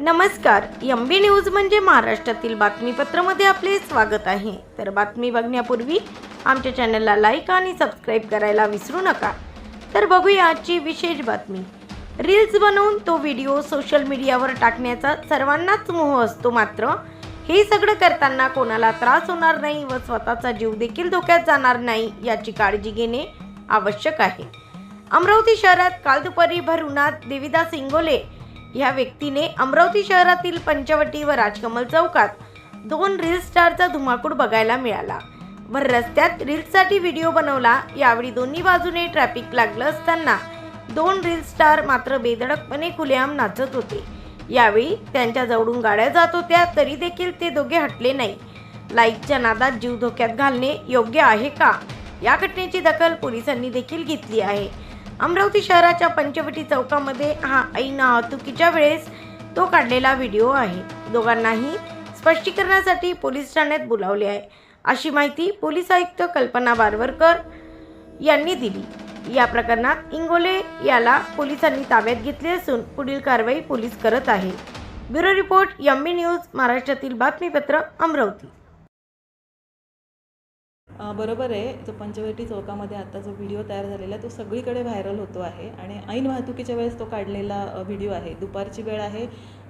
नमस्कार एम बी न्यूज म्हणजे महाराष्ट्रातील बातमीपत्रामध्ये आपले स्वागत आहे. तर बातमी बघण्यापूर्वी आमच्या चॅनलला लाईक आणि सबस्क्राईब करायला विसरू नका. तर बघूया आजची विशेष बातमी. रील्स बनवून तो व्हिडिओ सोशल मीडियावर टाकण्याचा सर्वांनाच मोह असतो मात्र हे सगळं करताना कोणाला त्रास होणार नाही व स्वतःचा जीव देखील धोक्यात जाणार नाही याची काळजी घेणे आवश्यक आहे. अमरावती शहरात काल दुपारी भर उन्हात देविदास इंगोले या व्यक्तीने अमरावती शहरातील पंचवटी व राजकमल चौकात दोन रील स्टारचा धुमाकूळ बघायला मिळाला. व रस्त्यात रील्ससाठी व्हिडिओ बनवला. यावेळी दोन्ही बाजूने ट्रॅफिक लागलं असताना दोन रील स्टार मात्र बेधडकपणे खुलेआम नाचत होते. यावेळी त्यांच्या जवळून गाड्या जात होत्या तरी देखील ते दोघे हटले नाही. लाईकच्या नादात जीव धोक्यात घालणे योग्य आहे का? या घटनेची दखल पोलिसांनी देखील घेतली आहे. अमरावती शहराच्या पंचवटी चौकामध्ये हा ऐन वाहतुकीच्या वेळेस तो काढलेला व्हिडिओ आहे. दोघांनाही स्पष्टीकरणासाठी पोलीस ठाण्यात बोलावले आहे. अशी माहिती पोलीस आयुक्त कल्पना बारवरकर यांनी दिली. या प्रकरणात इंगोले याला पोलिसांनी ताब्यात घेतले असून पुढील कारवाई पोलीस करत आहे. ब्युरो रिपोर्ट यम्मी न्यूज महाराष्ट्रातील बातमीपत्र अमरावती. बरोबर आहे. जो पंचवटी चौकामध्ये आता जो व्हिडिओ तयार झालेला आहे तो सगळीकडे व्हायरल होतो आहे. आणि ऐन वाहतुकीच्या वेळेस तो काढलेला व्हिडिओ आहे. दुपारची वेळ आहे.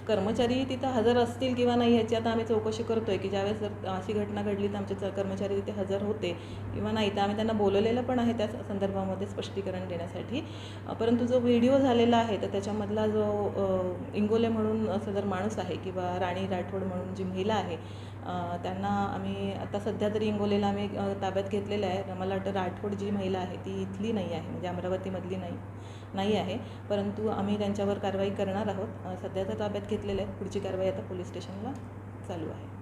कर्मचारी तिथं हजर असतील किंवा नाही ह्याची आता आम्ही चौकशी करतो आहे की ज्यावेळेस जर अशी घटना घडली तर आमचे कर्मचारी तिथे हजर होते किंवा नाही. तर आम्ही त्यांना बोलवलेलं पण आहे त्या संदर्भामध्ये स्पष्टीकरण देण्यासाठी. परंतु जो व्हिडिओ झालेला आहे तर त्याच्यामधला जो इंगोले म्हणून असं जर माणूस आहे किंवा राणी राठोड म्हणून जी महिला आहे त्यांना आम्ही आता सध्या तरी हिंगोलीला आम्ही ताब्यात घेतलेलं आहे. मला वाटतं राठोड जी महिला आहे ती इथली नाही आहे म्हणजे अमरावतीमधली नाही नाही आहे. परंतु आम्ही त्यांच्यावर कारवाई करणार आहोत. सध्या तर ताब्यात घेतलेलं आहे. पुढची कारवाई आता पोलीस स्टेशनला चालू आहे.